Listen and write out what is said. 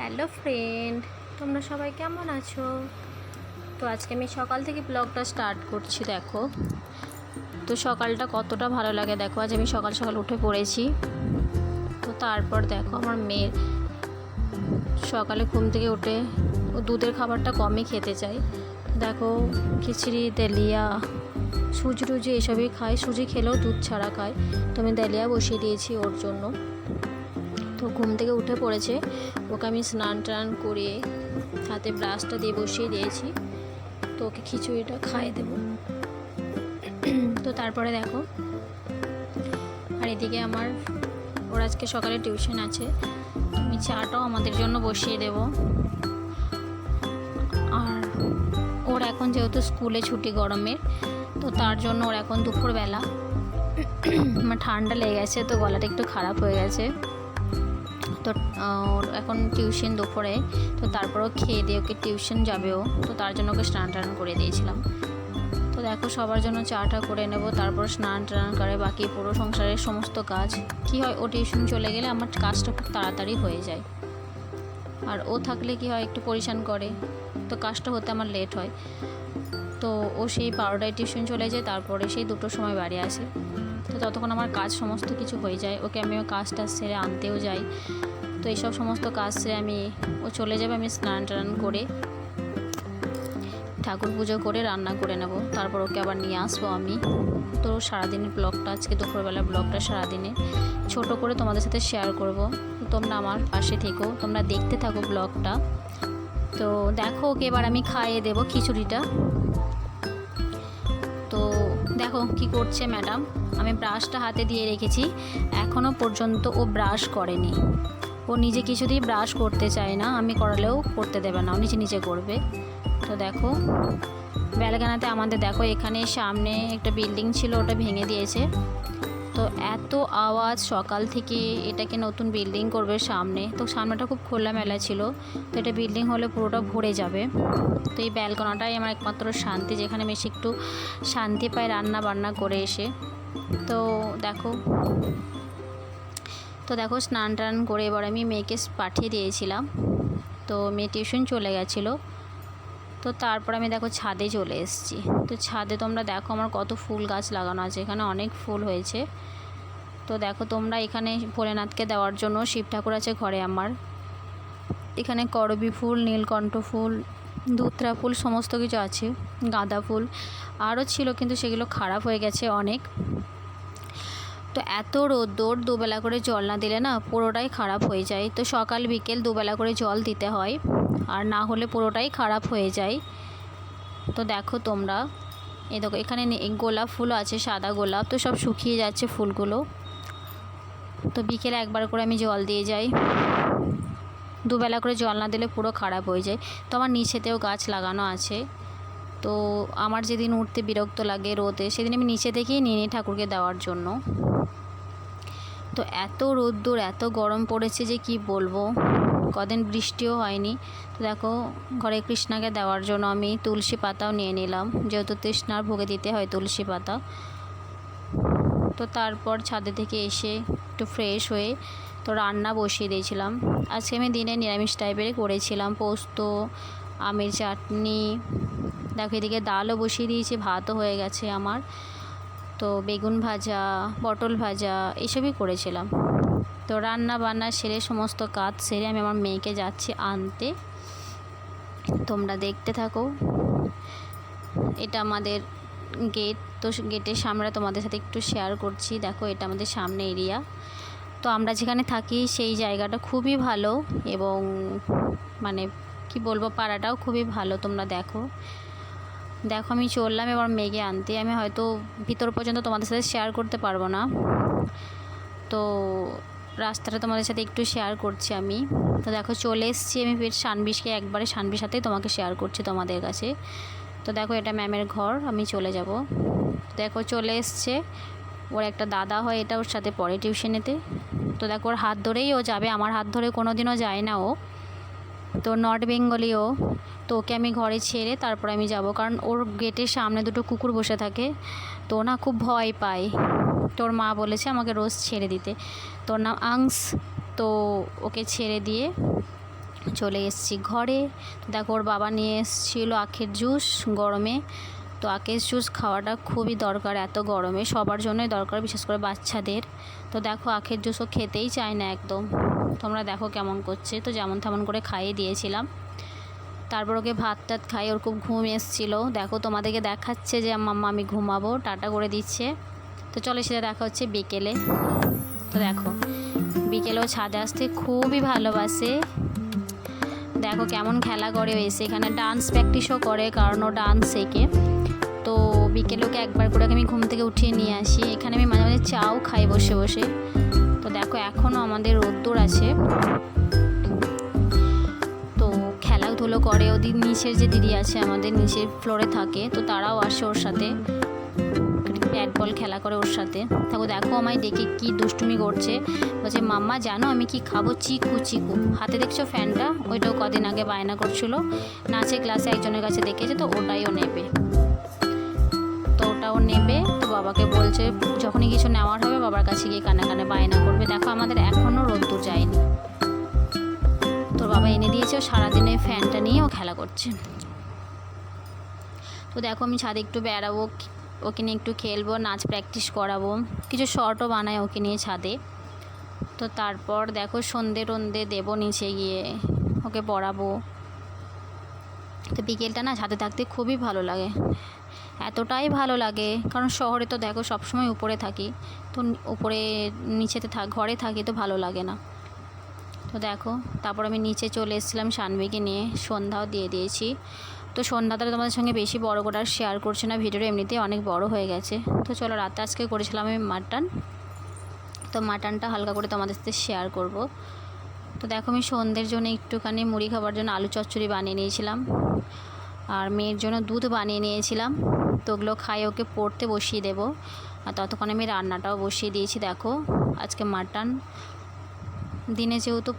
Hello friend, তোমরা সবাই কেমন আছো? তো আজকে আমি সকাল থেকে ব্লগটা স্টার্ট করছি, দেখো। তো সকালটা কতটা ভালো লাগে, দেখো, আজ আমি সকাল সকাল উঠে পড়েছি। তো তারপর দেখো, আমার মেয়ের সকালে ঘুম থেকে উঠে ও দুধের খাবারটা কমই খেতে চাই দেখো, খিচড়ি, তেলিয়া সুজি টুজি এসবই খায়। সুজি খেলেও দুধ ছাড়া খায়। তো আমি তেলিয়া বসিয়ে দিয়েছি ওর জন্য। তো ঘুম থেকে উঠে পড়েছে। ওকে আমি স্নান টান করিয়ে হাতে ব্রাশটা দিয়ে বসিয়ে দিয়েছি। তো ওকে খিচুড়িটা খাইয়ে দেবো। তো তারপরে দেখো। আর এদিকে আমার, ওর আজকে সকালে টিউশন আছে। আমি চাটাও আমাদের জন্য বসিয়ে দেব। আর ওর এখন যেহেতু স্কুলে ছুটি গরমের, তো তার জন্য ওর এখন দুপুরবেলা। আমার ঠান্ডা লেগে গেছে, তো গলাটা একটু খারাপ হয়ে গেছে। তো ওর এখন টিউশন দুপুরে, তো তারপরও খেয়ে দিয়ে ওকে টিউশন যাবেও তো তার জন্য ওকে স্নান টান করে দিয়েছিলাম। তো দেখো সবার জন্য চাটা করে নেব, তারপর স্নান টান করে বাকি পুরো সংসারের সমস্ত কাজ। কি হয়, ও টিউশন চলে গেলে আমার কাজটা খুব তাড়াতাড়ি হয়ে যায়। আর ও থাকলে কি হয়, একটু পরিশান করে। তো কাজটা হতে আমার লেট হয়। তো ও সেই বারোটায় টিউশন চলে যায়, তারপরে সেই দুটোর সময় বাড়ি আসে। তো ততক্ষণ আমার কাজ সমস্ত কিছু হয়ে যায়। ওকে আমি আমিও কাজটা সেরে আনতেও যাই। তো এইসব সমস্ত কাজ সেরে আমি, ও চলে যাবে, আমি স্নান টান করে ঠাকুর পুজো করে রান্না করে নেব। তারপর ওকে আবার নিয়ে আসব আমি। তো সারাদিনের ব্লগটা, আজকে দুপুরবেলা ব্লগটা সারাদিনে ছোট করে তোমাদের সাথে শেয়ার করব। তোমরা আমার পাশে থেকো, তোমরা দেখতে থাকো ব্লগটা। তো দেখো ওকে এবার আমি খাইয়ে দেবো খিচুড়িটা। দেখো কি করছে ম্যাডাম। আমি ব্রাশটা হাতে দিয়ে রেখেছি এখনও পর্যন্ত ও ব্রাশ করেনি। ও নিজে কিছুতেই ব্রাশ করতে চায় না, আমি করালেও করতে দেবে না, ও নিচে নিচে করবে। তো দেখো, বেলগানাতে আমাদের দেখো এখানে সামনে একটা বিল্ডিং ছিল, ওটা ভেঙে দিয়েছে। তো এত আওয়াজ সকাল থেকে এটাকে নতুন বিল্ডিং করবে সামনে। তো সামনেটা খুব খোলামেলা ছিল। তো এটা বিল্ডিং হলে পুরোটা ভরে যাবে। তো এই ব্যালকনাটাই আমার একমাত্র শান্তি, যেখানে বেশি একটু শান্তি পাই রান্না বান্না করে এসে। তো দেখো। তো দেখো স্নান টান করে এবার আমি মেয়েকে পাঠিয়ে দিয়েছিলাম। তো মেয়ে টিউশন চলে গেছিল। তো তারপর আমি দেখো ছাদে চলে এসেছি। তো ছাদে তোমরা দেখো আমার কত ফুল গাছ লাগানো আছে। এখানে অনেক ফুল হয়েছে। তো দেখো তোমরা এখানে ভোলেনাথকে দেওয়ার জন্য শিব ঠাকুর আছে ঘরে আমার। এখানে করবি ফুল, নীলকণ্ঠ ফুল, ধুত্রা ফুল, সমস্ত কিছু আছে, গাঁদা ফুল। আরও ছিল কিন্তু সেগুলো খারাপ হয়ে গেছে অনেক। তো এত রোদ্দুর দুবেলা করে জল না দিলে না পুরোটাই খারাপ হয়ে যায়। তো সকাল, বিকেল দুবেলা করে জল দিতে হয়। আর না হলে পুরোটাই খারাপ হয়ে যায়। তো দেখো তোমরা। এ দেখো, এখানে গোলাপ ফুল আছে, সাদা গোলাপ। তো সব শুকিয়ে যাচ্ছে ফুলগুলো। তো বিকেলে একবার করে আমি জল দিয়ে যাই। দুবেলা করে জল না দিলে পুরো খারাপ হয়ে যায়। তো আমার নিচেতেও গাছ লাগানো আছে। তো আমার যেদিন উঠতে বিরক্ত লাগে রোদে, সেদিন আমি নিচে থেকেই নিয়ে নিই ঠাকুরকে দেওয়ার জন্য। তো এত রোদ্দুর, এত গরম পড়েছে যে কি বলব? কদিন বৃষ্টিও হয়নি। তো দেখো, ঘরে কৃষ্ণাকে দেওয়ার জন্য আমি তুলসী পাতাও নিয়ে নিলাম। যেহেতু তৃষ্ণার ভোগে দিতে হয় তুলসী পাতা। তো তারপর ছাদে থেকে এসে একটু ফ্রেশ হয়ে তো রান্না বসিয়ে দিয়েছিলাম। আজকে আমি দিনে নিরামিষ টাইপের করেছিলাম। পোস্ত, আমের চাটনি দেখো, এদিকে ডালও বসিয়ে দিয়েছি, ভাতও হয়ে গেছে আমার। তো বেগুন ভাজা, পটল ভাজা, এসবই করেছিলাম। তো রান্না বান্না সেরে সমস্ত কাজ সেরে আমি আমার মেয়েকে যাচ্ছি আনতে। তোমরা দেখতে থাকো। এটা আমাদের গেট। তো গেটের সামনে তোমাদের সাথে একটু শেয়ার করছি। দেখো, এটা আমাদের সামনে এরিয়া তো আমরা যেখানে থাকি সেই জায়গাটা খুবই ভালো এবং মানে কি বলব, পাড়াটাও খুবই ভালো, তোমরা দেখো। দেখো, আমি চললাম এবার মেঘে আনতে। আমি হয়তো ভিতর পর্যন্ত তোমাদের সাথে শেয়ার করতে পারব না। তো রাস্তাটা তোমাদের সাথে একটু শেয়ার করছি আমি। তো দেখো, চলে এসেছি আমি ফের সানবিশকে একবারে। সানবির সাথেই তোমাকে শেয়ার করছি তোমাদের কাছে। তো দেখো, এটা ম্যামের ঘর, আমি চলে যাব। দেখো, চলে এসছে। ওর একটা দাদা হয়, এটা ওর সাথে পড়ে টিউশনেতে তো দেখো, ওর হাত ধরেই ও যাবে। আমার হাত ধরে কোনো দিনও যায় না ও। তো নর্থ বেঙ্গলিও তো ওকে আমি ঘরে ছেড়ে তারপর আমি যাব। কারণ ওর গেটের সামনে দুটো কুকুর বসে থাকে। তো না খুব ভয় পায়। তোর মা বলেছে আমাকে রোজ ছেড়ে দিতে। তোর নাম আংস। তো ওকে ছেড়ে দিয়ে চলে এসেছি ঘরে। দেখো, ওর বাবা নিয়ে এসেছিল আখের জুস গরমে। তো আখের জুস খাওয়াটা খুবই দরকার এত গরমে, সবার জন্যই দরকার, বিশেষ করে বাচ্চাদের। তো দেখো আখের জুসও খেতেই চায় না একদম। তোমরা দেখো কেমন করছে। তো যেমন তেমন করে খাইয়ে দিয়েছিলাম। তারপর ওকে ভাত টাত খাই, ওর খুব ঘুম এসেছিল। দেখো তোমাদেরকে দেখাচ্ছে যে মাম্মা আমি ঘুমাবো, টাটা করে দিচ্ছে। তো চলো সেটা দেখা হচ্ছে বিকেলে। তো দেখো, বিকেলেও ছাদে আসতে খুবই ভালোবাসে। দেখো কেমন খেলা করে এসে। এখানে ডান্স প্র্যাকটিসও করে, কারণ ও ডান্স শেখে। তো বিকেলে ওকে একবার করে আমি ঘুম থেকে উঠিয়ে নিয়ে আসি। এখানে আমি মাঝে মাঝে চাও খাই বসে বসে। তো দেখো এখনও আমাদের রোদ্দুর আছে। তো খেলাধুলো করে। ওদের নিচের যে দিদি আছে আমাদের, নিচের ফ্লোরে থাকে। তো তারাও আসে ওর সাথে। ব্যাট বল খেলা করে ওর সাথে। তারপর দেখো আমায় ডেকে কি দুষ্টুমি করছে। বলছে, মাম্মা, জানো আমি কি খাব? চিকু চিকু। হাতে দেখছ ফ্যানটা? ওইটাও কদিন আগে বায়না করছিল। নাচে ক্লাসে একজনের কাছে দেখেছে, তো ওটাইও নেবে। তো নেবে, তো বাবাকে বলছে, যখনই কিছু নেওয়ার হবে, বাবার কাছে গিয়ে কানে কানে বায়না করবে। দেখো, আমাদের এখনও রোদ্দুর যায়নি। তোর বাবা এনে দিয়েছে ও সারাদিনে ফ্যানটা নিয়ে, ও খেলা করছে। তো দেখো, আমি ছাদে একটু বেড়াবো, ওকে নিয়ে একটু খেলব, নাচ প্র্যাকটিস করাবো। কিছু শর্টও বানায় ওকে নিয়ে ছাদে। তো তারপর দেখো, সন্ধে টন্ধে দেবো নিচে গিয়ে, ওকে পড়াবো। তো বিকেলটা না, ছাদে থাকতে খুবই ভালো লাগে। এতটাই ভালো লাগে। কারণ শহরে তো দেখো সবসময় উপরে থাকি। তো উপরে নিচেতে থাক ঘরে থাকি তো ভালো লাগে না। তো দেখো, তারপর আমি নিচে চলে এসেছিলাম সানবিকে নিয়ে। সন্ধ্যাও দিয়ে দিয়েছি। তো সন্ধ্যাটা তোমাদের সঙ্গে বেশি বড় করে আর শেয়ার করছে না। ভিডিওটা এমনিতেই অনেক বড় হয়ে গেছে। তো চলো রাতে আজকে করেছিলাম আমি মাটন। তো মাটনটা হালকা করে তোমাদের সাথে শেয়ার করব। তো দেখো আমি সন্ধ্যের জন্য একটুখানি মুড়ি খাবার জন্য আলু চচ্চড়ি বানিয়ে নিয়েছিলাম। আর মেয়ের জন্য দুধ বানিয়ে নিয়েছিলাম। তো ওগুলো খাই, ওকে পড়তে বসিয়ে দেবো। আর ততক্ষণ আমি রান্নাটাও বসিয়ে দিয়েছি, দেখো। আজকে মাটন। দিনে যেহেতু